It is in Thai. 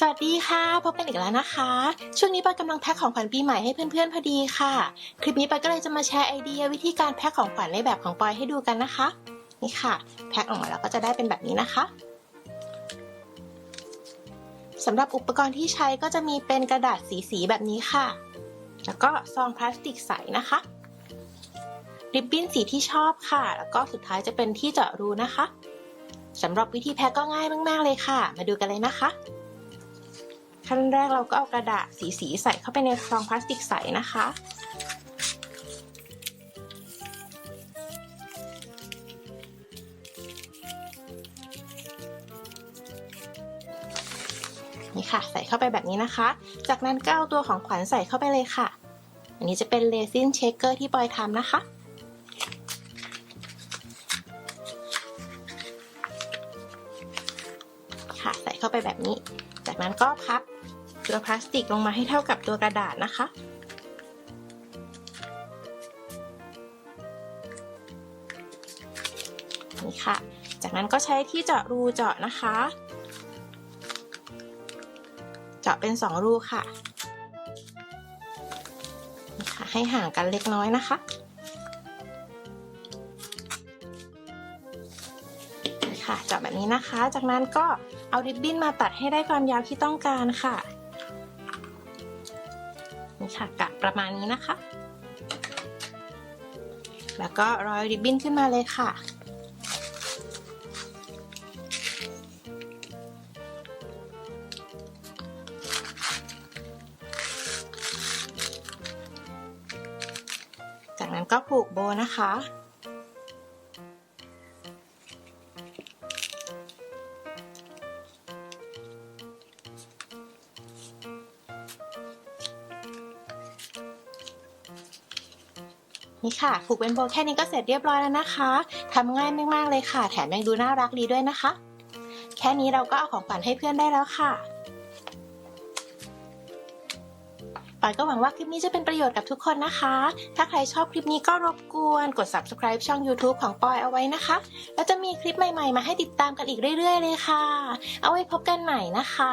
สวัสดีค่ะพบกันอีกแล้วนะคะ ช่วงนี้ปอยกำลังแพ็คของขวัญปีใหม่ให้เพื่อนๆพอดีค่ะ คลิปนี้ปอยก็เลยจะมาแชร์ไอเดียวิธีการแพ็คของขวัญในแบบของปอยให้ดูกันนะคะ นี่ค่ะแพ็คออกมาแล้วก็จะได้เป็นแบบนี้นะคะสำหรับอุปกรณ์ที่ใช้ก็จะมีเป็นกระดาษสีๆแบบนี้ค่ะ แล้วก็ซองพลาสติกใสนะคะริบบิ้นสีที่ชอบค่ะ แล้วก็สุดท้ายจะเป็นที่เจาะรูนะคะสำหรับวิธีแพ็คก็ง่ายมากๆเลยค่ะ มาดูกันเลยนะคะ ขั้นแรกเราก็เอากระดาษสีๆใส่เข้าไปในซองพลาสติกใสนะคะ นี่ค่ะ ใส่เข้าไปแบบนี้นะคะ จากนั้นก็เอาตัวของขวัญใส่เข้าไปเลยค่ะ อันนี้จะเป็นเลซินเชคเกอร์ที่ปอยทำนะคะ ค่ะ ใส่เข้าไปแบบนี้ จากนั้นก็พับตัวพลาสติกลงมาให้เท่ากับตัวกระดาษนะคะ นี่ค่ะ จากนั้นก็ใช้ที่เจาะรูเจาะนะคะ เจาะเป็นสองรูค่ะค่ะ ให้ห่างกันเล็กน้อยนะคะ ค่ะเจาะแบบนี้นะคะ จากนั้นก็เอาริบบิ้นมาตัดให้ได้ความยาวที่ต้องการค่ะนี่ค่ะกะประมาณนี้นะคะ แล้วก็ร้อยริบบิ้นขึ้นมาเลยค่ะ จากนั้นก็ผูกโบนะคะ นี่ค่ะผูกเป็นโบแค่นี้ก็เสร็จเรียบร้อยแล้วนะคะทำง่ายมากๆเลยค่ะ แถมยังดูน่ารักดีด้วยนะคะ แค่นี้เราก็เอาของขวัญให้เพื่อนได้แล้วค่ะปอยก็หวังว่าคลิปนี้จะเป็นประโยชน์กับทุกคนนะคะ ถ้าใครชอบคลิปนี้ก็รบกวนกด subscribe ช่อง YouTube ของปอยเอาไว้นะคะ แล้วจะมีคลิปใหม่ๆ มาให้ติดตามกันอีกเรื่อยๆ เลยค่ะ เอาไว้พบกันใหม่นะคะ